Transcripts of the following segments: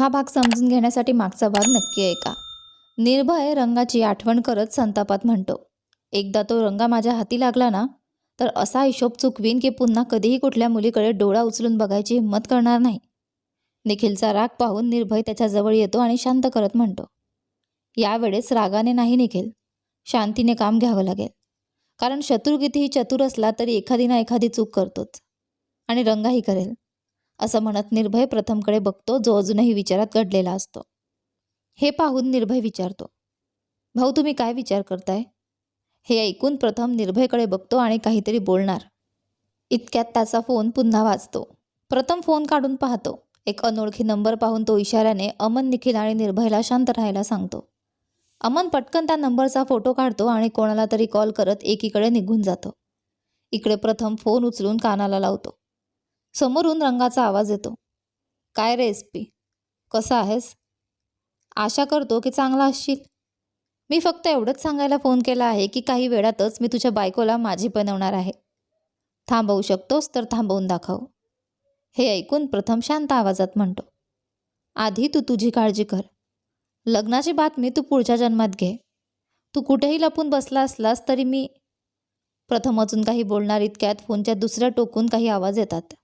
हा भाग समजून घेण्यासाठी मागचा भाग नक्की ऐका. निर्भय रंगाची आठवण करत संतापात म्हणतो एकदा तो रंगा माझ्या हाती लागला ना तर असा हिशोब चुकवीन की पुन्हा कधीही कुठल्या मुलीकडे डोळा उचलून बघायची हिंमत करणार नाही. निखिलचा राग पाहून निर्भय त्याच्याजवळ येतो आणि शांत करत म्हणतो यावेळेस रागाने नाही निखिल शांतीने काम घ्यावं लागेल. कारण शत्रू कितीही चतुर असला तरी एखादी ना एखादी चूक करतोच आणि रंगाही करेल. असं म्हणत निर्भय प्रथमकडे बघतो जो अजूनही विचारात घडलेला असतो. हे पाहून निर्भय विचारतो भाऊ तुम्ही काय विचार करताय? हे ऐकून प्रथम निर्भयकडे बघतो आणि काहीतरी बोलणार. इतक्यात त्याचा फोन पुन्हा वाजतो. प्रथम फोन काढून पाहतो. एक अनोळखी नंबर पाहून तो इशाऱ्याने अमन निखिल आणि निर्भयला शांत राहायला सांगतो. अमन पटकन त्या नंबरचा फोटो काढतो आणि कोणाला तरी कॉल करत एकीकडे निघून जातो. इकडे प्रथम फोन उचलून कानाला लावतो. समोरून रंगाचा आवाज येतो. काय रे एस पी? कसा आहेस? आशा करतो की चांगला असशील. मी फक्त एवढंच सांगायला फोन केला आहे की काही वेळातच मी तुझ्या बायकोला माझी बनवणार आहे. थांबवू शकतोस तर थांबवून दाखव. हे ऐकून प्रथम शांत आवाजात म्हणतो. आधी तू तुझी काळजी कर. लग्नाची बातमी तू पुढच्या जन्मात घे. तू कुठेही लपून बसला असलास तरी मी प्रथम अजून काही बोलणार इतक्यात फोनच्या दुसऱ्या टोकून काही आवाज येतात.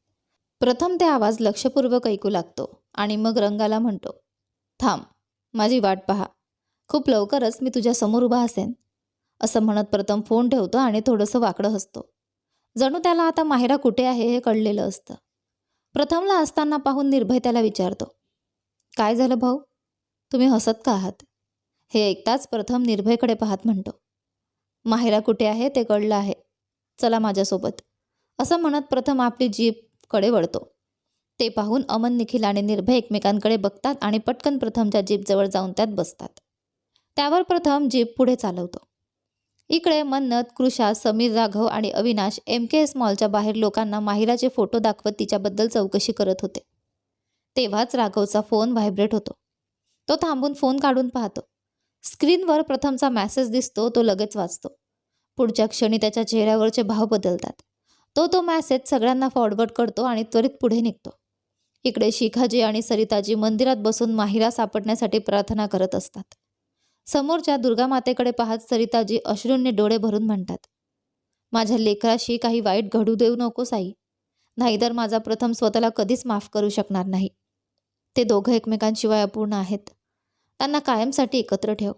प्रथम ते आवाज लक्षपूर्वक ऐकू लागतो आणि मग रंगाला म्हणतो थांब माझी वाट पहा. खूप लवकरच मी तुझ्या समोर उभा असेन. असं म्हणत प्रथम फोन ठेवतो आणि थोडंसं वाकडं हसतो. जणू त्याला आता माहेरा कुठे आहे हे कळलेलं असतं. प्रथमला असताना पाहून निर्भय त्याला विचारतो काय झालं भाऊ? तुम्ही हसत का आहात? हे ऐकताच प्रथम निर्भयकडे पाहत म्हणतो माहेरा कुठे आहे ते कळलं आहे. चला माझ्यासोबत. असं म्हणत प्रथम आपली जीप कडे वळतो. ते पाहून अमन निखिल आणि निर्भय एकमेकांकडे बघतात आणि पटकन प्रथमच्या जीपजवळ जाऊन त्यात बसतात. त्यावर प्रथम जीप पुढे चालवतो. इकडे मन्नत कृषा समीर राघव आणि अविनाश एम के एस मॉलच्या बाहेर लोकांना माहिराचे फोटो दाखवत तिच्याबद्दल चौकशी करत होते. तेव्हाच राघवचा फोन व्हायब्रेट होतो. तो थांबून फोन काढून पाहतो. स्क्रीनवर प्रथमचा मॅसेज दिसतो तो लगेच वाचतो. पुढच्या क्षणी त्याच्या चेहऱ्यावरचे भाव बदलतात. तो तो मॅसेज सगळ्यांना फॉरवर्ड करतो आणि त्वरित पुढे निघतो. इकडे शिखाजी आणि सरिताजी मंदिरात बसून माहिरा सापडण्यासाठी प्रार्थना करत असतात. समोरच्या दुर्गामातेकडे पाहत सरिताजी अश्रूंनी डोळे भरून म्हणतात माझ्या लेकराशी काही वाईट घडू देऊ नकोस आई नाहीतर माझा प्रथम स्वतःला कधीच माफ करू शकणार नाही. ते दोघं एकमेकांशिवाय अपूर्ण आहेत. त्यांना कायमसाठी एकत्र ठेव.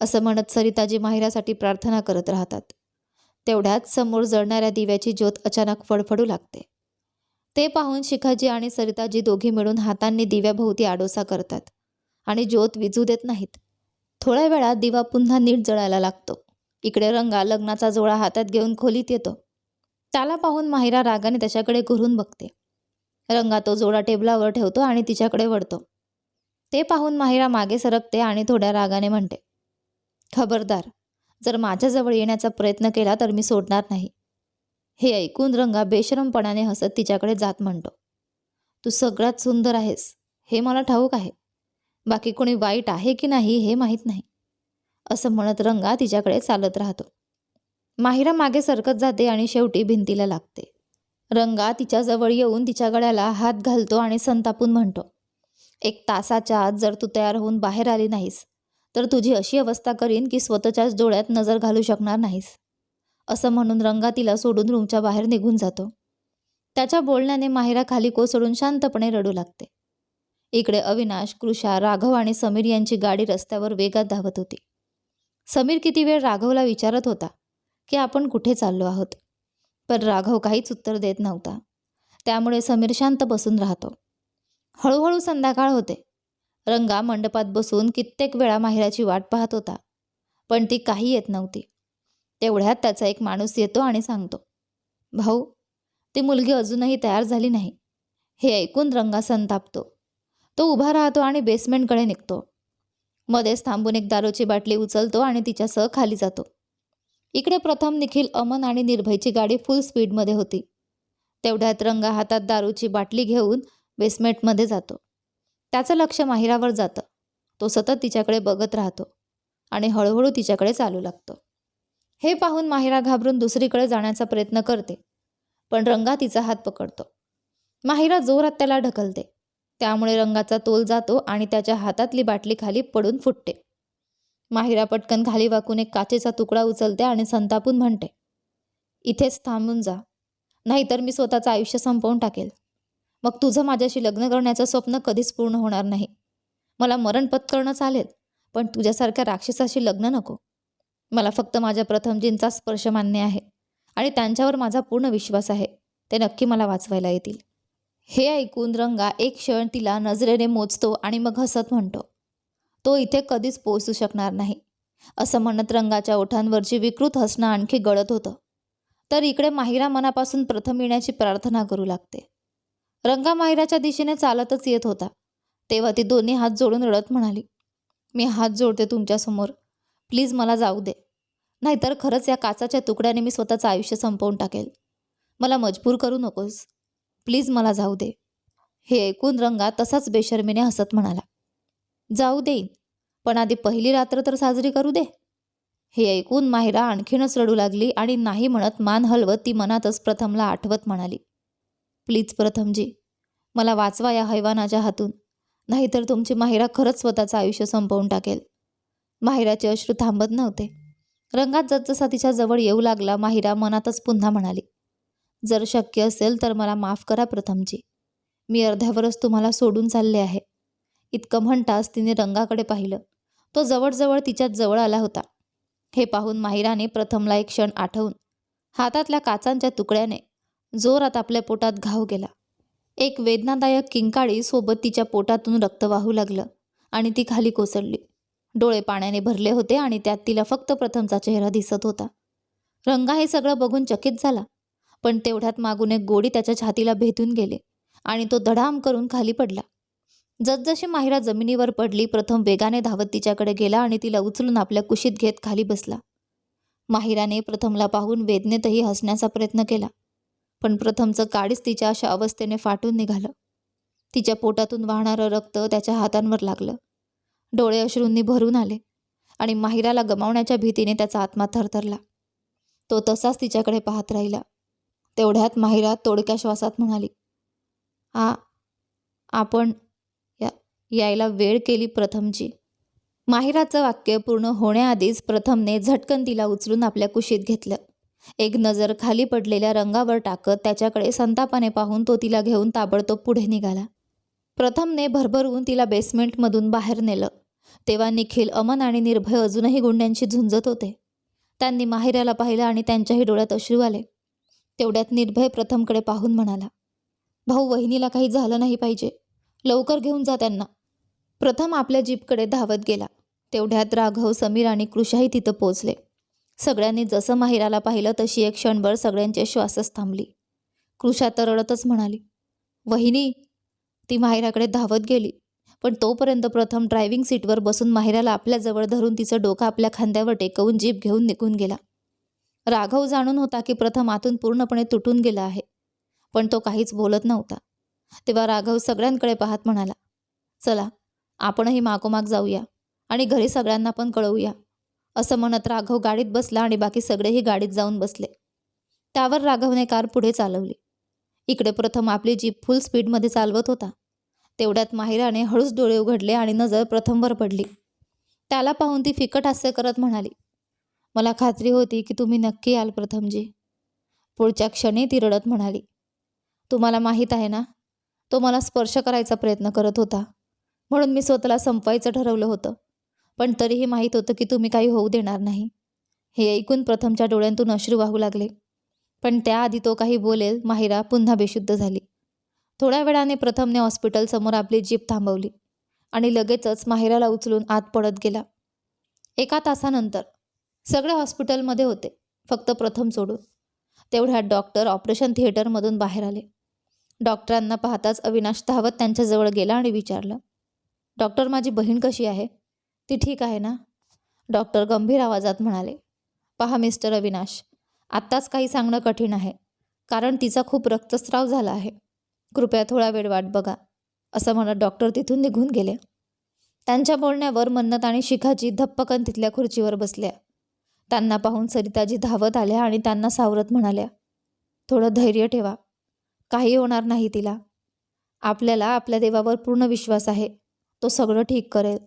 असं म्हणत सरिताजी माहिरासाठी प्रार्थना करत राहतात. तेवढ्यात समोर जळणाऱ्या दिव्याची ज्योत अचानक फडफडू लागते. ते पाहून शिखाजी आणि सरिताजी दोघी मिळून हातांनी दिव्याभोवती आडोसा करतात आणि ज्योत विजू देत नाहीत. थोड्या वेळात दिवा पुन्हा नीट जळायला लागतो. इकडे रंगा लग्नाचा जोळा हातात घेऊन खोलीत येतो. त्याला पाहून माहिरा रागाने त्याच्याकडे घुरून बघते. रंगा तो जोडा टेबलावर ठेवतो आणि तिच्याकडे वळतो. ते पाहून माहिरा मागे सरकते आणि थोड्या रागाने म्हणते खबरदार जर माझ्याजवळ येण्याचा प्रयत्न केला तर मी सोडणार नाही. हे ऐकून रंगा बेशरमपणाने हसत तिच्याकडे जात म्हणतो. तू सगळ्यात सुंदर आहेस. हे मला ठाऊक आहे. बाकी कोणी वाईट आहे की नाही हे माहीत नाही. असं म्हणत रंगा तिच्याकडे चालत राहतो. माहिरा मागे सरकत जाते आणि शेवटी भिंतीला लागते. रंगा तिच्याजवळ येऊन तिच्या गळ्याला हात घालतो आणि संतापून म्हणतो एक तासाच्या आत जर तू तयार होऊन बाहेर आली नाहीस तर तुझी अशी अवस्था करीन की स्वतःच्याच डोळ्यात नजर घालू शकणार नाहीस. असं म्हणून रंगा तिला सोडून रूमच्या बाहेर निघून जातो. त्याच्या बोलण्याने माहिरा खाली कोसळून शांतपणे रडू लागते. इकडे अविनाश कृषा राघव आणि समीर यांची गाडी रस्त्यावर वेगात धावत होती. समीर किती वेळ राघवला विचारत होता की आपण कुठे चाललो आहोत? पण राघव काहीच उत्तर देत नव्हता. त्यामुळे समीर शांत बसून राहतो. हळूहळू संध्याकाळ होते. रंगा मंडपात बसून कित्येक वेळा माहिराची वाट पाहत होता. पण ती काही येत नव्हती. तेवढ्यात त्याचा एक माणूस येतो आणि सांगतो भाऊ ती मुलगी अजूनही तयार झाली नाही. हे ऐकून रंगा संतापतो. तो उभा राहतो आणि बेसमेंटकडे निघतो. मध्येच थांबून एक दारूची बाटली उचलतो आणि तिच्यासह खाली जातो. इकडे प्रथम निखिल अमन आणि निर्भयची गाडी फुल स्पीडमध्ये होती. तेवढ्यात रंगा हातात दारूची बाटली घेऊन बेसमेंटमध्ये जातो. त्याचं लक्ष माहिरावर जातं. तो सतत तिच्याकडे बघत राहतो आणि हळूहळू तिच्याकडे चालू लागतो. हे पाहून माहिरा घाबरून दुसरीकडे जाण्याचा प्रयत्न करते पण रंगा तिचा हात पकडतो. माहिरा जोरात त्याला ढकलते. त्यामुळे रंगाचा तोल जातो आणि त्याच्या हातातली बाटली खाली पडून फुटते. माहिरा पटकन खाली वाकून एक काचेचा तुकडा उचलते आणि संतापून म्हणते इथेच थांबून जा. नाहीतर मी स्वतःचं आयुष्य संपवून टाकेल. मग तुझं माझ्याशी लग्न करण्याचं स्वप्न कधीच पूर्ण होणार नाही. मला मरण पत्करणं चालेल पण तुझ्यासारख्या राक्षसाशी लग्न नको. मला फक्त माझ्या प्रथमजींचा स्पर्श मान्य आहे आणि त्यांच्यावर माझा पूर्ण विश्वास आहे. ते नक्की मला वाचवायला येतील. हे ऐकून रंगा एक क्षण तिला नजरेने मोजतो आणि मग हसत म्हणतो तो इथे कधीच पोहोचू शकणार नाही. असं म्हणत रंगाच्या ओठांवरची विकृत हसणं आणखी गळत होतं. तर इकडे माहिरा मनापासून प्रथम येण्याची प्रार्थना करू लागते. रंगा माहिराच्या दिशेने चालतच येत होता. तेव्हा ती दोन्ही हात जोडून रडत म्हणाली मी हात जोडते तुमच्यासमोर प्लीज मला जाऊ दे. नाहीतर खरंच या काचाच्या तुकड्याने मी स्वतःचं आयुष्य संपवून टाकेल. मला मजबूर करू नकोस. प्लीज मला जाऊ दे. हे ऐकून रंगा तसाच बेशर्मीने हसत म्हणाला जाऊ देईन पण आधी पहिली रात्र तर साजरी करू दे. हे ऐकून माहिरा आणखीनच रडू लागली आणि नाही म्हणत मान हलवत ती मनातच प्रथमला आठवत म्हणाली प्लीज प्रथमजी मला वाचवा या हैवानाच्या हातून. नाहीतर तुमची माहिरा खरंच स्वतःचं आयुष्य संपवून टाकेल. माहिराचे अश्रू थांबत नव्हते. रंगात जसजसा तिच्या जवळ येऊ लागला माहिरा मनातच पुन्हा म्हणाली जर शक्य असेल तर मला माफ करा प्रथमजी. मी अर्ध्यावरच तुम्हाला सोडून चालले आहे. इतकं म्हणताच तिने रंगाकडे पाहिलं. तो जवळजवळ तिच्यात जवळ आला होता. हे पाहून माहिराने प्रथमला एक क्षण आठवून हातातल्या काचांच्या तुकड्याने जोरात आपल्या पोटात घाव गेला. एक वेदनादायक किंकाळी सोबत तिच्या पोटातून रक्त वाहू लागलं आणि ती खाली कोसळली. डोळे पाण्याने भरले होते आणि त्यात तिला फक्त प्रथमचा चेहरा दिसत होता. रंगा हे सगळं बघून चकित झाला पण तेवढ्यात मागून एक गोडी त्याच्या छातीला भेदून गेले आणि तो धडाम करून खाली पडला. जसजशी माहिरा जमिनीवर पडली प्रथम वेगाने धावत तिच्याकडे गेला आणि तिला उचलून आपल्या कुशीत घेत खाली बसला. माहिराने प्रथमला पाहून वेदनेतही हसण्याचा प्रयत्न केला. पण प्रथमचं काडीच तिच्या अशा अवस्थेने फाटून निघालं. तिच्या पोटातून वाहणारं रक्त त्याच्या हातांवर लागलं. डोळे अश्रूंनी भरून आले आणि माहिराला गमावण्याच्या भीतीने त्याचा आत्मा थरथरला. तो तसाच तिच्याकडे पाहत राहिला. तेवढ्यात माहिरा तोडक्या श्वासात म्हणाली आ आपण या यायला वेळ केली प्रथमची. माहिराचं वाक्य पूर्ण होण्याआधीच प्रथमने झटकन तिला उचलून आपल्या कुशीत घेतलं. एक नजर खाली पडलेल्या रंगावर टाकत त्याच्याकडे संतापाने पाहून तो तिला घेऊन ताबडतोब पुढे निघाला. प्रथमने भरभरून तिला बेसमेंटमधून बाहेर नेलं. तेव्हा निखिल अमन आणि निर्भय अजूनही गुंड्यांशी झुंजत होते. त्यांनी माहिराला पाहिलं आणि त्यांच्याही डोळ्यात अश्रू आले. तेवढ्यात निर्भय प्रथमकडे पाहून म्हणाला भाऊ वहिनीला काही झालं नाही पाहिजे. लवकर घेऊन जा त्यांना. प्रथम आपल्या जीपकडे धावत गेला. तेवढ्यात राघव समीर आणि कृषाही तिथं पोचले. सगळ्यांनी जसं माहिराला पाहिलं तशी एक क्षणभर सगळ्यांची श्वासच थांबली. कृषा तर रडतच म्हणाली वहिनी ती माहिराकडे धावत गेली पण तोपर्यंत प्रथम ड्रायव्हिंग सीटवर बसून माहिराला आपल्याजवळ धरून तिचं डोकं आपल्या खांद्यावर टेकवून जीप घेऊन निघून गेला. राघव जाणून होता की प्रथम आतून पूर्णपणे तुटून गेला आहे पण तो काहीच बोलत नव्हता. तेव्हा राघव सगळ्यांकडे पाहत म्हणाला चला आपणही मागोमाग जाऊया आणि घरी सगळ्यांना पण कळवूया. असं म्हणत राघव गाडीत बसला आणि बाकी सगळेही गाडीत जाऊन बसले. त्यावर राघवने कार पुढे चालवली. इकडे प्रथम आपली जीप फुल स्पीडमध्ये चालवत होता. तेवढ्यात माहिराने हळूच डोळे उघडले आणि नजर प्रथमवर पडली. त्याला पाहून ती फिकट हास्य करत म्हणाली मला खात्री होती की तुम्ही नक्की याल प्रथमजी. पुढच्या क्षणी ती रडत म्हणाली तुम्हाला माहीत आहे ना तो मला स्पर्श करायचा प्रयत्न करत होता. म्हणून मी स्वतःला संपवायचं ठरवलं होतं. पण तरीही माहीत होतं की तुम्ही काही होऊ देणार नाही. हे ऐकून प्रथमच्या डोळ्यांतून अश्रू वाहू लागले. पण त्याआधी तो काही बोलेल माहिरा पुन्हा बेशुद्ध झाली. थोड्या वेळाने प्रथमने हॉस्पिटलसमोर आपली जीप थांबवली आणि लगेचच माहिराला उचलून आत पडत गेला. एका तासानंतर सगळे हॉस्पिटलमध्ये होते फक्त प्रथम सोडून. तेवढ्यात डॉक्टर ऑपरेशन थिएटरमधून बाहेर आले. डॉक्टरांना पाहताच अविनाश धावत त्यांच्याजवळ गेला आणि विचारलं डॉक्टर माझी बहीण कशी आहे? ती ठीक आहे ना? डॉक्टर गंभीर आवाजात म्हणाले. पहा मिस्टर अविनाश आत्ताच काही सांगणं कठीण आहे कारण तिचा खूप रक्तस्राव झाला आहे. कृपया थोडा वेळ वाट बघा असं म्हणत डॉक्टर तिथून निघून गेले. त्यांच्या बोलण्यावर मन्नत आणि शिखाजी धप्पकन तिथल्या खुर्चीवर बसल्या. त्यांना पाहून सरिताजी धावत आल्या आणि त्यांना सावरत म्हणाल्या थोडं धैर्य ठेवा काही होणार नाही तिला. आपल्याला आपल्या देवावर पूर्ण विश्वास आहे. तो सगळं ठीक करेल.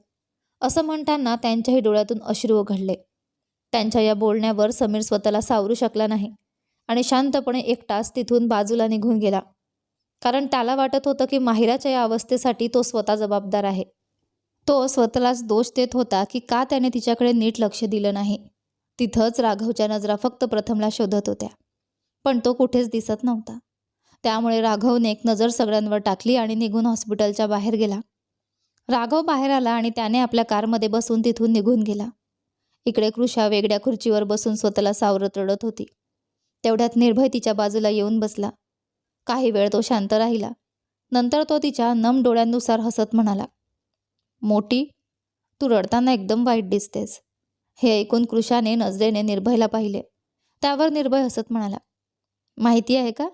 असं म्हणताना त्यांच्याही डोळ्यातून अश्रू घडले त्यांच्या या बोलण्यावर समीर स्वतःला सावरू शकला नाही आणि शांतपणे एकटाच तिथून बाजूला निघून गेला. कारण त्याला वाटत होतं की माहिराच्या या अवस्थेसाठी तो स्वतः जबाबदार आहे. तो स्वतःलाच दोष देत होता की का त्याने तिच्याकडे नीट लक्ष दिलं नाही. तिथंच राघवच्या नजरा फक्त प्रथमला शोधत होत्या. पण तो कुठेच दिसत नव्हता. त्यामुळे राघवने एक नजर सगळ्यांवर टाकली आणि निघून हॉस्पिटलच्या बाहेर गेला. राघव बाहेर आला आणि त्याने आपल्या कारमध्ये बसून तिथून निघून गेला. इकडे कृषा वेगळ्या खुर्चीवर बसून स्वतःला सावरत रडत होती. तेवढ्यात निर्भय तिच्या बाजूला येऊन बसला. काही वेळ तो शांत राहिला. नंतर तो तिच्या नम डोळ्यांनुसार हसत म्हणाला मोठी तू रडताना एकदम वाईट दिसतेस. हे ऐकून कृषाने नजरेने निर्भयला पाहिले. त्यावर निर्भय हसत म्हणाला माहिती आहे का?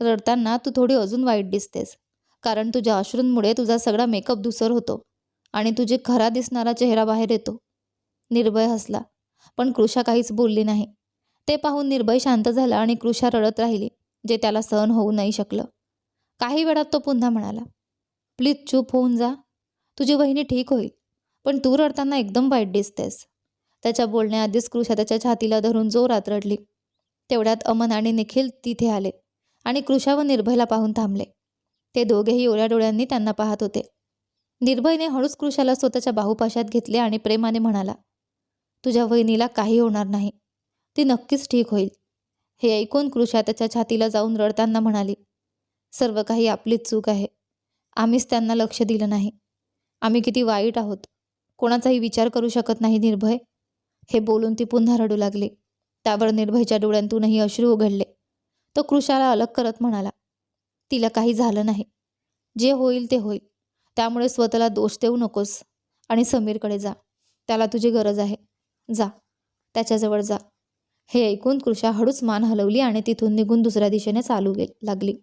रडताना तू थोडी अजून वाईट दिसतेस. कारण तुझ्या अश्रूंमुळे तुझा सगळा मेकअप धुसर होतो आणि तुझे खरा दिसणारा चेहरा बाहेर येतो. निर्भय हसला पण कृषा काहीच बोलली नाही. ते पाहून निर्भय शांत झाला आणि कृषा रडत राहिली जे त्याला सहन होऊ नाही शकलं. काही वेळात तो पुन्हा म्हणाला प्लीज चूप होऊन जा. तुझी बहिणी ठीक होईल पण तू रडताना एकदम वाईट दिसतेस. त्याच्या बोलण्याआधीच कृषा त्याच्या छातीला धरून जोरात रडली. तेवढ्यात अमन आणि निखिल तिथे आले आणि कृषा व निर्भयला पाहून थांबले. ते दोघेही ओळ्या डोळ्यांनी त्यांना पाहत होते. निर्भयने हळूच कृषाला स्वतःच्या बाहुपाशात घेतले आणि प्रेमाने म्हणाला तुझ्या वहिनीला काही होणार नाही. ती नक्कीच ठीक होईल. हे ऐकून कृषा त्याच्या छातीला जाऊन रडताना म्हणाली सर्व काही आपलीच चूक आहे. आम्हीच त्यांना लक्ष दिलं नाही. आम्ही किती वाईट आहोत. कोणाचाही विचार करू शकत नाही निर्भय. हे बोलून ती पुन्हा रडू लागली. त्यावर निर्भयच्या डोळ्यांतूनही अश्रू उघडले. तो कृषाला अलग करत म्हणाला तिला काही झालं नाही. जे होईल ते होईल. त्यामुळे स्वतःला दोष देऊ नकोस आणि समीरकडे जा. त्याला तुझी गरज आहे. जा. त्याच्याजवळ जा. हे ऐकून कृषा हळूच मान हलवली आणि तिथून निघून दुसऱ्या दिशेने चालू गे लागली.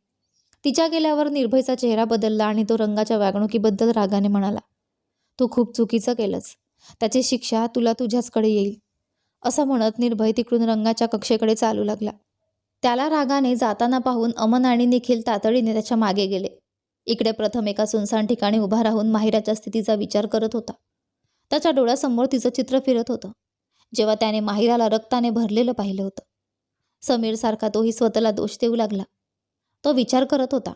तिच्या गेल्यावर निर्भयचा चेहरा बदलला आणि तो रंगाच्या वागणुकीबद्दल रागाने म्हणाला तू खूप चुकीचं केलंस. त्याची शिक्षा तुला तुझ्याचकडे येईल. असं म्हणत निर्भय तिकडून रंगाच्या कक्षेकडे चालू लागला. त्याला रागाने जाताना पाहून अमन आणि निखिल तातडीने त्याच्यामागे गेले. इकडे प्रथम एका सुनसान ठिकाणी उभा राहून माहिराच्या स्थितीचा विचार करत होता. त्याच्या डोळ्यासमोर तिचं चित्र फिरत होतं. जेव्हा त्याने माहिराला रक्ताने भरलेलं पाहिलं होतं. समीरसारखा तोही स्वतःला दोष देऊ लागला. तो विचार करत होता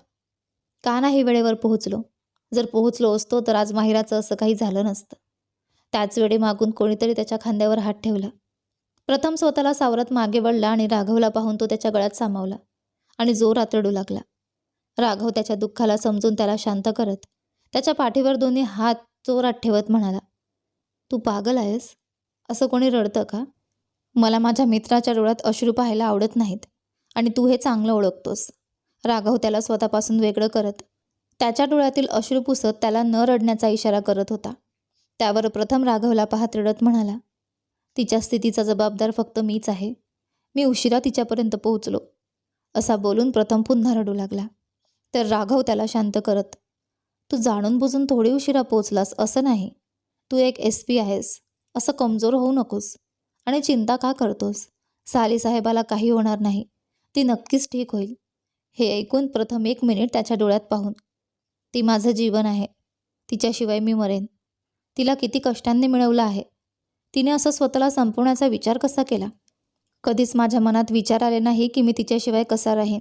का नाही वेळेवर पोहोचलो? जर पोहोचलो असतो तर आज माहिराचं असं काही झालं नसतं. त्याच वेळी मागून कोणीतरी त्याच्या खांद्यावर हात ठेवला. प्रथम स्वतःला सावरत मागे वळला आणि राघवला पाहून तो त्याच्या गळ्यात सामावला आणि जोरात रडू लागला. राघव त्याच्या दुःखाला समजून त्याला शांत करत त्याच्या पाठीवर दोन्ही हात जोरात ठेवत म्हणाला तू पागल आहेस? असं कोणी रडतं का? मला माझ्या मित्राच्या डोळ्यात अश्रू पाहायला आवडत नाहीत आणि तू हे चांगलं ओळखतोस. राघव त्याला स्वतःपासून वेगळं करत त्याच्या डोळ्यातील अश्रू पुसत त्याला न रडण्याचा इशारा करत होता. त्यावर प्रथम राघवला पाहत रडत म्हणाला तिच्या स्थितीचा जबाबदार फक्त मीच आहे. मी उशिरा तिच्यापर्यंत पोहोचलो. असा बोलून प्रथम पुन्हा रडू लागला. तर राघव त्याला शांत करत तू जाणून बुजून थोडी उशिरा पोहोचलास असं नाही. तू एक एस पी आहेस. असं कमजोर होऊ नकोस. आणि चिंता का करतोस? साली साहेबाला काही होणार नाही. ती नक्कीच ठीक होईल. हे ऐकून प्रथम एक मिनिट त्याच्या डोळ्यात पाहून ती माझं जीवन आहे. तिच्याशिवाय मी मरेन. तिला किती कष्टांनी मिळवलं आहे. तिने असं स्वतःला संपवण्याचा विचार कसा केला? कधीच माझ्या मनात विचार आले नाही की मी तिच्याशिवाय कसा राहीन.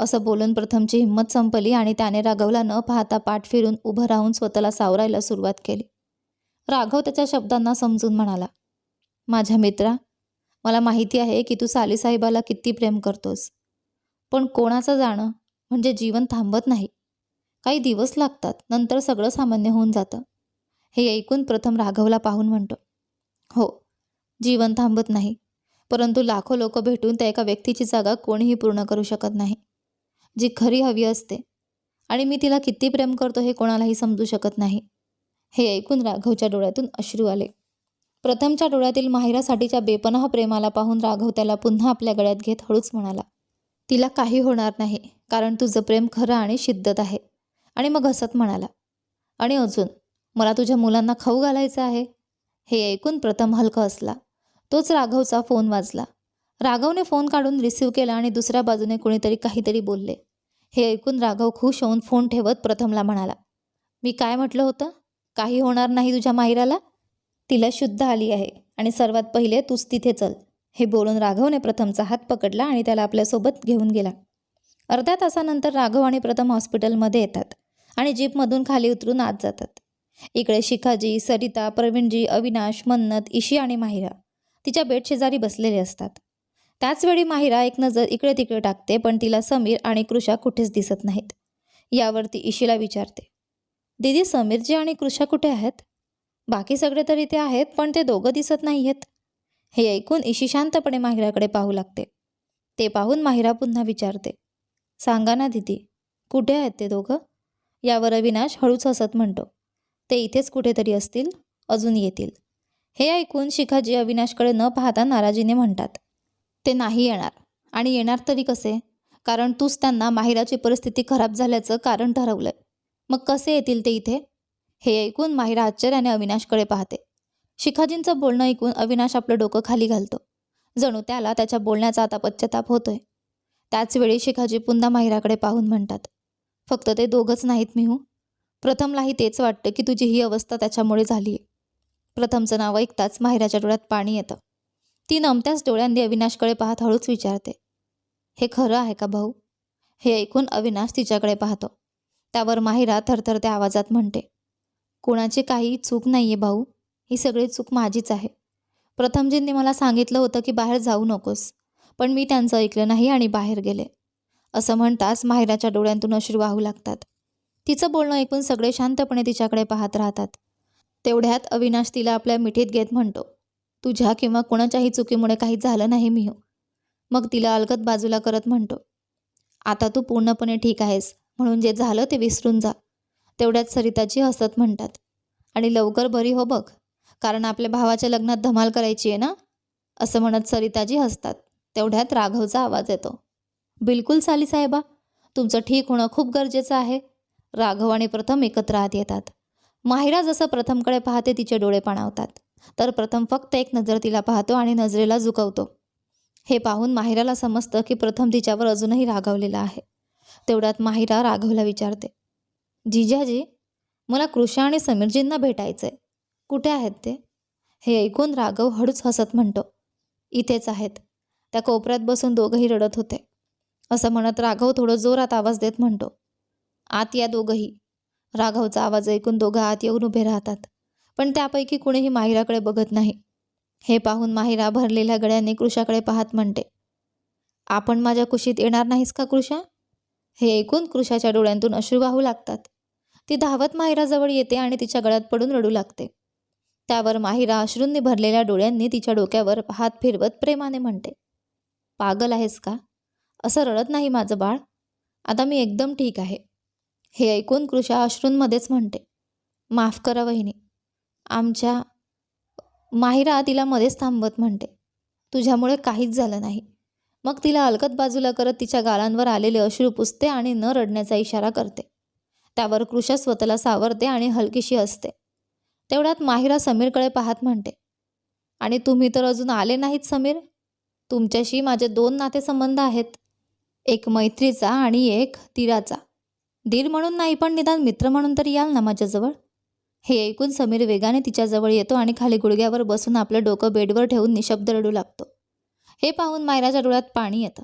असं बोलून प्रथमची हिंमत संपली आणि त्याने राघवला न पाहता पाठ फिरून उभं राहून स्वतःला सावरायला सुरुवात केली. राघव त्याच्या शब्दांना समजून म्हणाला माझ्या मित्रा मला माहिती आहे की तू सालीसाहेबाला किती प्रेम करतोस. पण कोणाचं जाणं म्हणजे जीवन थांबत नाही. काही दिवस लागतात नंतर सगळं सामान्य होऊन जातं. हे ऐकून प्रथम राघवला पाहून म्हणतो हो जीवन थांबत नाही. परंतु लाखो लोक भेटून त्या एका व्यक्तीची जागा कोणीही पूर्ण करू शकत नाही जी खरी हवी असते. आणि मी तिला किती प्रेम करतो हे कोणालाही समजू शकत नाही. हे ऐकून राघवच्या डोळ्यातून अश्रू आले. प्रथमच्या डोळ्यातील माहिरासाठीच्या बेपनाह प्रेमाला पाहून राघव त्याला पुन्हा आपल्या गळ्यात घेत हळूच म्हणाला तिला काही होणार नाही कारण तुझं प्रेम खरं आणि शिद्दत आहे. आणि मग हसत म्हणाला आणि अजून मला तुझ्या मुलांना खाऊ घालायचं आहे? हे ऐकून प्रथम हलका असला तोच राघवचा फोन वाजला. राघवने फोन काढून रिसीव केला आणि दुसऱ्या बाजूने कुणीतरी काहीतरी बोलले. हे ऐकून राघव खुश होऊन फोन ठेवत प्रथमला म्हणाला मी काय म्हटलं होतं? काही होणार नाही तुझ्या माहिराला? तिला शुद्ध आली आहे आणि सर्वात पहिले तूच तिथे चल. हे बोलून राघवने प्रथमचा हात पकडला आणि त्याला आपल्यासोबत घेऊन गेला. अर्ध्या तासानंतर राघव आणि प्रथम हॉस्पिटलमध्ये येतात आणि जीपमधून खाली उतरून आत जातात. इकडे शिखाजी सरिता प्रवीणजी अविनाश मन्नत इशी आणि माहिरा तिच्या बेड शेजारी बसलेले असतात. त्याचवेळी माहिरा एक नजर इकडे तिकडे टाकते पण तिला समीर आणि कृषा कुठेच दिसत नाहीत. यावरती इशीला विचारते दीदी समीरजी आणि कृषा कुठे आहेत? बाकी सगळे तर इथे आहेत पण ते दोघं दिसत नाही आहेत हे ऐकून इशी शांतपणे माहिराकडे पाहू लागते. ते पाहून माहिरा पुन्हा विचारते सांगा ना दीदी कुठे आहेत ते दोघं? यावर अविनाश हळूच हसत म्हणतो ते इथेच कुठेतरी असतील अजून येतील. हे ऐकून शिखाजी अविनाशकडे न पाहता नाराजीने म्हणतात ते नाही येणार. आणि येणार तरी कसे? कारण तूच त्यांना माहिराची परिस्थिती खराब झाल्याचं कारण ठरवलंय. मग कसे येतील ते इथे? हे ऐकून माहिरा आश्चर्याने अविनाशकडे पाहते. शिखाजींचं बोलणं ऐकून अविनाश आपलं डोकं खाली घालतो. जणू त्याला त्याच्या बोलण्याचा आता पश्चाताप होतोय. त्याचवेळी शिखाजी पुन्हा माहिराकडे पाहून म्हणतात फक्त ते दोघंच नाहीत मिहू. प्रथमलाही तेच वाटतं की तुझी ही अवस्था त्याच्यामुळे झाली आहे प्रथमचं नाव ऐकताच माहिराच्या डोळ्यात पाणी येतं. ती नमत्याच डोळ्यांनी अविनाशकडे पाहत हळूच विचारते. हे खरं आहे का भाऊ? हे ऐकून अविनाश तिच्याकडे पाहतो. त्यावर माहिरा थरथरत्या आवाजात म्हणते. कोणाची काही चूक नाही आहे भाऊ. ही सगळी चूक माझीच आहे. प्रथमजींनी मला सांगितलं होतं की बाहेर जाऊ नकोस. पण मी त्यांचं ऐकलं नाही आणि बाहेर गेले. असं म्हणताच माहिराच्या डोळ्यांतून अश्रू वाहू लागतात. तिचं बोलणं ऐकून सगळे शांतपणे तिच्याकडे पाहत राहतात. तेवढ्यात अविनाश तिला आपल्या मिठीत घेत म्हणतो तुझ्या किंवा कोणाच्याही चुकीमुळे काही झालं नाही मिहू. मग तिला अलगत बाजूला करत म्हणतो आता तू पूर्णपणे ठीक आहेस म्हणून जे झालं ते विसरून जा. तेवढ्यात सरिताजी हसत म्हणतात आणि लवकर बरी हो बघ कारण आपल्या भावाच्या लग्नात धमाल करायची आहे ना? असं म्हणत सरिताजी हसतात. तेवढ्यात राघवचा आवाज येतो बिलकुल साली साहेबा तुमचं ठीक होणं खूप गरजेचं आहे. राघव आणि प्रथम एकत्र आत येतात. माहिरा जसं प्रथमकडे पाहते तिचे डोळे पाणावतात. तर प्रथम फक्त एक नजर तिला पाहतो आणि नजरेला झुकवतो. हे पाहून माहिराला समजतं की प्रथम तिच्यावर अजूनही रागावलेला आहे. तेवढ्यात माहिरा राघवला विचारते जिजाजी मला कृषा आणि समीरजींना भेटायचं आहे कुठे आहेत ते? हे ऐकून राघव हळूच हसत म्हणतो इथेच आहेत. त्या कोपऱ्यात बसून दोघंही रडत होते. असं म्हणत राघव थोडं जोरात आवाज देत म्हणतो आत या दोघंही. राघवचा आवाज ऐकून दोघं आत येऊन उभे राहतात. पण त्यापैकी कुणीही माहिराकडे बघत नाही. हे पाहून माहिरा भरलेल्या गळ्याने कृषाकडे पाहत म्हणते आपण माझ्या कुशीत येणार नाहीस का कृषा? हे ऐकून कृषाच्या डोळ्यांतून अश्रू वाहू लागतात. ती धावत माहिराजवळ येते आणि तिच्या गळ्यात पडून रडू लागते. त्यावर माहिरा अश्रूंनी भरलेल्या डोळ्यांनी तिच्या डोक्यावर हात फिरवत प्रेमाने म्हणते पागल आहेस का? असं रडत नाही माझं बाळ. आता मी एकदम ठीक आहे. हे ऐकून कृषा अश्रूंमध्येच म्हणते माफ करा वहिनी आमच्या माहिरा तिला मध्येच थांबवत म्हणते तुझ्यामुळे काहीच झालं नाही. मग तिला अलकत बाजूला करत तिच्या गालांवर आलेले अश्रू पुसते आणि न रडण्याचा इशारा करते. त्यावर कृषा स्वतःला सावरते आणि हलकीशी असते तेवढ्यात माहिरा समीरकडे पाहत म्हणते आणि तुम्ही तर अजून आले नाहीत समीर? तुमच्याशी माझे दोन नातेसंबंध आहेत एक मैत्रीचा आणि एक तीराचा. दीर म्हणून नाही पण निदान मित्र म्हणून तर याल ना माझ्याजवळ? हे ऐकून समीर वेगाने तिच्याजवळ येतो आणि खाली गुडघ्यावर बसून आपलं डोकं बेडवर ठेवून निशब्द रडू लागतो. हे पाहून मायराच्या डोळ्यात पाणी येतं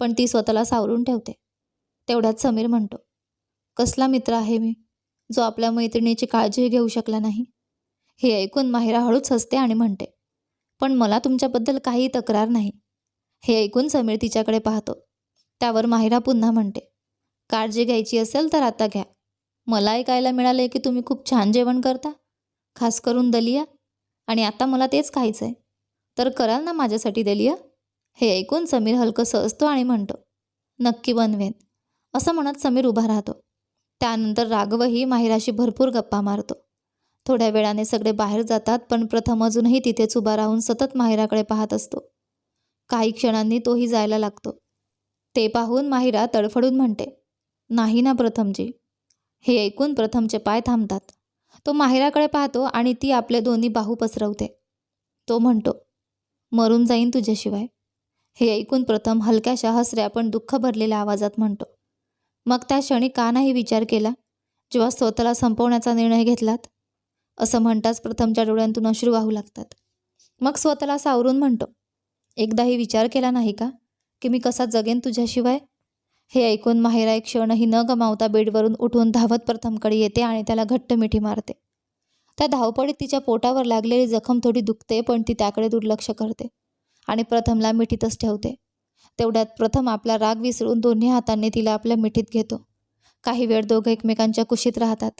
पण ती स्वतःला सावरून ठेवते. तेवढ्यात समीर म्हणतो कसला मित्र आहे मी जो आपल्या मैत्रिणीची काळजी घेऊ शकला नाही? हे ऐकून माहिरा हळूच हसते आणि म्हणते पण मला तुमच्याबद्दल काही तक्रार नाही. हे ऐकून समीर तिच्याकडे पाहतो. त्यावर माहिरा पुन्हा म्हणते काळजी घ्यायची असेल तर आता घ्या. मला ऐकायला मिळाले की तुम्ही खूप छान जेवण करता खास करून दलिया. आणि आता मला तेच खायचं आहे तर कराल ना माझ्यासाठी दलिया? हे ऐकून समीर हलकं असतो आणि म्हणतो नक्की बनवेन. असं म्हणत समीर उभा राहतो. त्यानंतर राघवही माहिराशी भरपूर गप्पा मारतो. थोड्या वेळाने सगळे बाहेर जातात पण प्रथम अजूनही तिथेच उभा राहून सतत माहिराकडे पाहत असतो. काही क्षणांनी तोही जायला लागतो. ते पाहून माहिरा तडफडून म्हणते नाही ना प्रथमजी? हे ऐकून प्रथमचे पाय थांबतात. तो माहिराकडे पाहतो आणि ती आपले दोन्ही बाहू पसरवते. तो म्हणतो मरून जाईन तुझ्याशिवाय. हे ऐकून प्रथम हलक्याशा हसऱ्या पण दुःख भरलेल्या आवाजात म्हणतो मग त्या क्षणी का नाही विचार केला? जेव्हा स्वतःला संपवण्याचा निर्णय घेतलात? असं म्हणताच प्रथमच्या डोळ्यांतून अश्रू वाहू लागतात. मग स्वतःला सावरून म्हणतो एकदाही विचार केला नाही का? की मी कसा जगेन तुझ्याशिवाय? हे ऐकून माहेरा एक क्षणही न गमावता बेडवरून उठून धावत प्रथमकडे येते आणि त्याला घट्ट मिठी मारते. त्या धावपडीत तिच्या पोटावर लागलेली जखम थोडी दुखते पण ती त्याकडे दुर्लक्ष करते आणि प्रथमला मिठीतच ठेवते. तेवढ्यात प्रथम आपला राग विसरून दोन्ही हातांनी तिला आपल्या मिठीत घेतो. काही वेळ दोघं एकमेकांच्या कुशीत राहतात.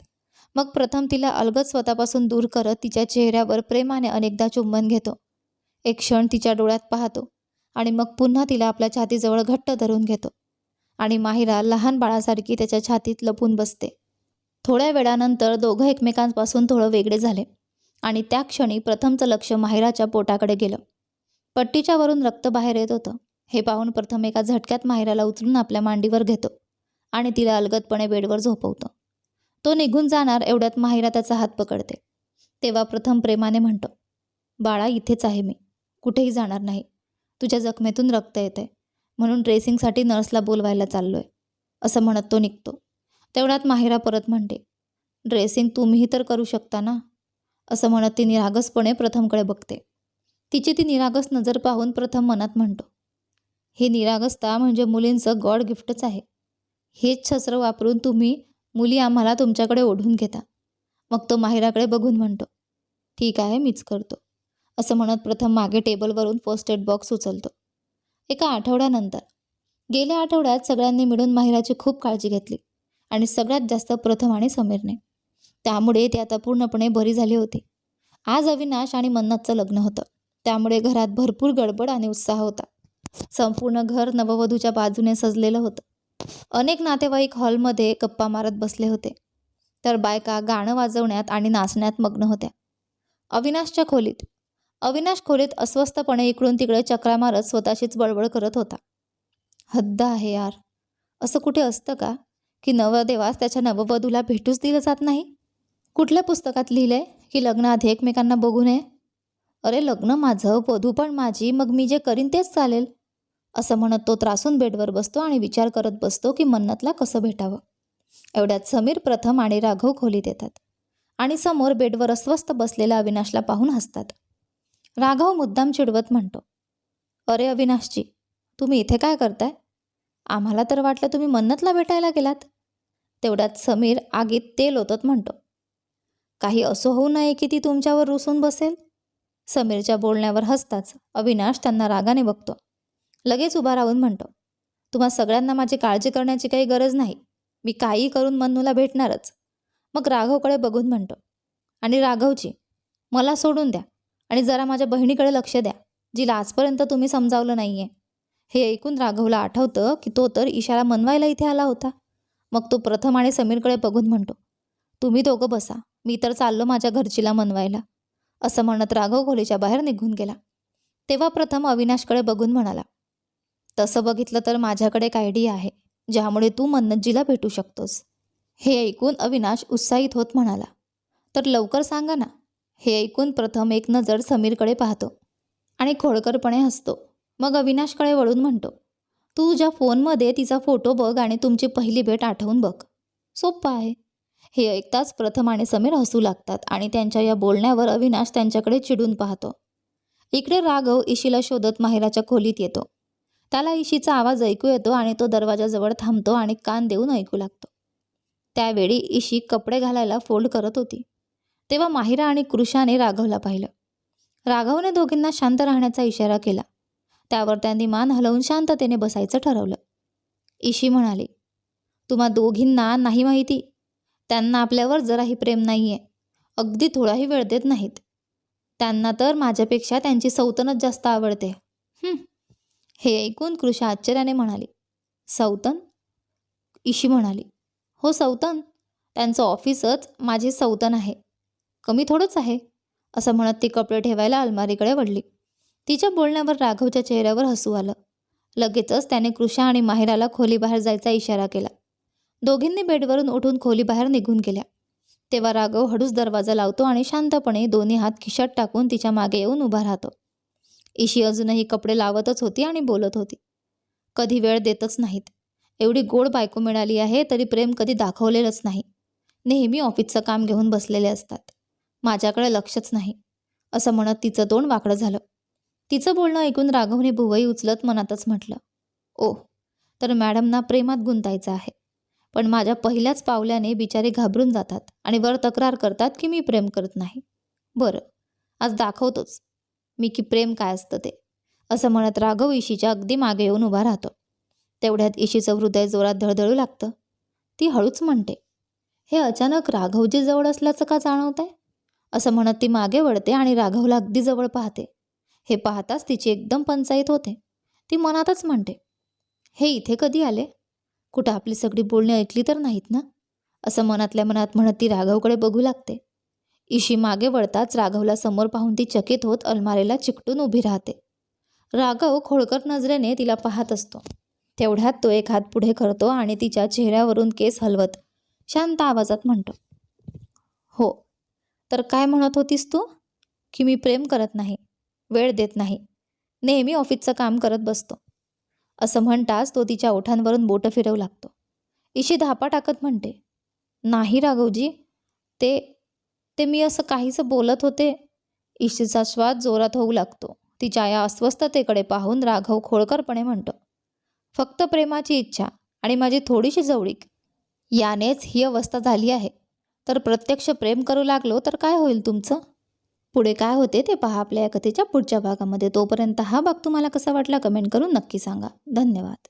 मग प्रथम तिला अलगद स्वतःपासून दूर करत तिच्या चेहऱ्यावर प्रेमाने अनेकदा चुंबन घेतो. एक क्षण तिच्या डोळ्यात पाहतो आणि मग पुन्हा तिला आपल्या छातीजवळ घट्ट धरून घेतो. आणि माहिरा लहान बाळासारखी त्याच्या छातीत लपून बसते. थोड्या वेळानंतर दोघं एकमेकांपासून थोडं वेगळे झाले आणि त्या क्षणी प्रथमचं लक्ष माहिराच्या पोटाकडे गेलं. पट्टीच्या वरून रक्त बाहेर येत होतं. हे पाहून प्रथम एका झटक्यात माहिराला उचलून आपल्या मांडीवर घेतो आणि तिला अलगदपणे बेडवर झोपवतो. तो निघून जाणार एवढ्यात माहिरा त्याचा हात पकडते. तेव्हा प्रथम प्रेमाने म्हणतो बाळा इथेच आहे मी. कुठेही जाणार नाही. तुझ्या जखमेतून रक्त येते म्हणून ड्रेसिंगसाठी नर्सला बोलवायला चाललो आहे असं म्हणत तो निघतो. तेवढ्यात माहिरा परत म्हणते ड्रेसिंग तुम्हीही तर करू शकता ना? असं म्हणत ती निरागसपणे प्रथमकडे बघते. तिची ती निरागस नजर पाहून प्रथम मनात म्हणतो ही निरागसता म्हणजे मुलींचं गॉड गिफ्टच आहे. हेच छस्त्र वापरून तुम्ही मुली आम्हाला तुमच्याकडे ओढून घेता. मग तो माहिराकडे बघून म्हणतो ठीक आहे मीच करतो. असं म्हणत प्रथम मागे टेबलवरून फर्स्ट एड बॉक्स उचलतो. एका आठवड्यानंतर. गेल्या आठवड्यात सगळ्यांनी मिळून माहिराची खूप काळजी घेतली आणि सगळ्यात जास्त प्रथम आणि समीरने. त्यामुळे ती आता पूर्णपणे बरी झाली होती. आज अविनाश आणि मन्नतचं लग्न होतं. त्यामुळे घरात भरपूर गडबड आणि उत्साह होता. संपूर्ण घर नववधूच्या बाजूने सजलेलं होतं. अनेक नातेवाईक हॉलमध्ये गप्पा मारत बसले होते. तर बायका गाणं वाजवण्यात आणि नाचण्यात मग्न होत्या. अविनाशच्या खोलीत अविनाश खोलीत अस्वस्थपणे इकडून तिकडे चक्रा मारत स्वतःशीच बळबळ करत होता. हद्द आहे यार. असं कुठे असतं का? की नवदेवास त्याच्या नववधूला भेटूच दिलं जात नाही? कुठल्या पुस्तकात लिहिलंय की लग्न आधी एकमेकांना बघू नये? अरे लग्न माझं वधू पण माझी मग मी जे करीन तेच चालेल. असं म्हणत तो त्रासून बेडवर बसतो आणि विचार करत बसतो की मन्नतला कसं भेटावं? एवढ्यात समीर प्रथम आणि राघव खोलीत येतात आणि समोर बेडवर अस्वस्थ बसलेला अविनाशला पाहून हसतात. राघव मुद्दाम चिडवत म्हणतो अरे अविनाशजी तुम्ही इथे काय करताय? आम्हाला तर वाटलं तुम्ही मन्नतला भेटायला गेलात. तेवढ्यात समीर आगीत तेल ओतत म्हणतो काही असं होऊ नये की ती तुमच्यावर रुसून बसेल. समीरच्या बोलण्यावर हसताच अविनाश त्यांना रागाने बघतो लगेच उभा राहून म्हणतो तुम्हा सगळ्यांना माझी काळजी करण्याची काही गरज नाही मी काही करून मन्नूला भेटणारच. मग राघवकडे बघून म्हणतो आणि राघवची मला सोडून द्या आणि जरा माझ्या बहिणीकडे लक्ष द्या जिला आजपर्यंत तुम्ही समजावलं नाही आहे हे ऐकून राघवला आठवतं की तो तर इशारा मनवायला इथे आला होता. मग तो प्रथम आणि समीरकडे बघून म्हणतो तुम्ही दोघं बसा मी तर चाललो माझ्या घरचीला मनवायला असं म्हणत राघव खोलीच्या बाहेर निघून गेला. तेव्हा प्रथम अविनाशकडे बघून म्हणाला तसं बघितलं तर माझ्याकडे एक आयडिया आहे ज्यामुळे तू मन्नतजीला भेटू शकतोस. हे ऐकून अविनाश उत्साहित होत म्हणाला तर लवकर सांगा ना हे ऐकून प्रथम एक नजर समीरकडे पाहतो आणि खोडकरपणे हसतो. मग अविनाशकडे वळून म्हणतो तू तुझ्या फोनमध्ये तिचा फोटो बघ आणि तुमची पहिली भेट आठवून बघ. सोपं आहे. हे ऐकताच प्रथम आणि समीर हसू लागतात आणि त्यांच्या या बोलण्यावर अविनाश त्यांच्याकडे चिडून पाहतो. इकडे राघव इशीला शोधत माहेराच्या खोलीत येतो. त्याला इशीचा आवाज ऐकू येतो आणि तो दरवाजाजवळ थांबतो आणि कान देऊन ऐकू लागतो. त्यावेळी इशी कपडे घालायला फोल्ड करत होती. तेव्हा माहिरा आणि कृषाने राघवला पाहिलं. राघवने दोघींना शांत राहण्याचा इशारा केला. त्यावर त्यांनी मान हलवून शांततेने बसायचं ठरवलं. इशी म्हणाली तुम्हा दोघींना नाही माहिती. त्यांना आपल्यावर जराही प्रेम नाही आहे अगदी थोडाही वेळ देत नाहीत. त्यांना तर माझ्यापेक्षा त्यांची सौतनच जास्त आवडते. हे. ऐकून कृषा आश्चर्याने म्हणाली सौतन? इशी म्हणाली हो सौतन. त्यांचं ऑफिसच माझे सौतन आहे. कमी थोडंच आहे असं म्हणत ती कपडे ठेवायला अलमारीकडे वळली. तिच्या बोलण्यावर राघवच्या चेहऱ्यावर हसू आलं. लगेचच त्याने कृषा आणि माहिराला खोलीबाहेर जायचा इशारा केला. दोघींनी बेडवरून उठून खोलीबाहेर निघून गेल्या. तेव्हा राघव हळूच दरवाजा लावतो आणि शांतपणे दोन्ही हात खिशात टाकून तिच्यामागे येऊन उभा राहतो. इशी अजूनही कपडे लावतच होती आणि बोलत होती. कधी वेळ देतच नाहीत. एवढी गोड बायको मिळाली आहे तरी प्रेम कधी दाखवलेलंच नाही. नेहमी ऑफिसचं काम घेऊन बसलेले असतात. माझ्याकडे लक्षच नाही. असं म्हणत तिचं तोंड वाकडं झालं. तिचं बोलणं ऐकून राघवने भुवई उचलत मनातच म्हटलं ओ तर मॅडमना प्रेमात गुंतायचं आहे. पण माझ्या पहिल्याच पावल्याने बिचारे घाबरून जातात आणि वर तक्रार करतात की मी प्रेम करत नाही. बरं आज दाखवतोच. मी की प्रेम काय असतं ते? असं म्हणत राघव इशीच्या अगदी मागे येऊन उभा राहतो. तेवढ्यात इशीचं हृदय जोरात धडधडू लागतं. ती हळूच म्हणते हे अचानक राघवजी जवळ असल्याचं का जाणवत आहे असं म्हणत ती मागे वळते आणि राघवला अगदी जवळ पाहते. हे पाहताच तिची एकदम पंचायत होते. ती मनातच म्हणते हे इथे कधी आले? कुठं आपली सगळी बोलणी ऐकली तर नाहीत ना? असं मनातल्या मनात म्हणत ती राघवकडे बघू लागते. इशी मागे वळताच राघवला समोर पाहून ती चकित होत अलमारीला चिकटून उभी राहते. राघव खोळकर नजरेने तिला पाहत असतो. तेवढ्यात तो एक हात पुढे करतो आणि तिच्या चेहऱ्यावरून केस हलवत शांत आवाजात म्हणतो हो तर काय म्हणत होतीस तू? की मी प्रेम करत नाही वेळ देत नाही नेहमी ऑफिसचं काम करत बसतो. असं म्हणताच तो तिच्या ओठांवरून बोटं फिरवू लागतो. इशी धापा टाकत म्हणते नाही राघवजी ते ते मी असं काहीसं बोलत होते. इशीचा श्वास जोरात होऊ लागतो. तिच्या या अस्वस्थतेकडे पाहून राघव खोळकरपणे म्हणतो फक्त प्रेमाची इच्छा आणि माझी थोडीशी जवळीक यानेच ही अवस्था झाली आहे. तर प्रत्यक्ष प्रेम करू लागलो तर काय होईल तुमचं? पुढे काय होते ते पहा आपल्या या कथेच्या पुढच्या भागामध्ये. तोपर्यंत हा भाग तुम्हाला कसा वाटला कमेंट करून नक्की सांगा. धन्यवाद.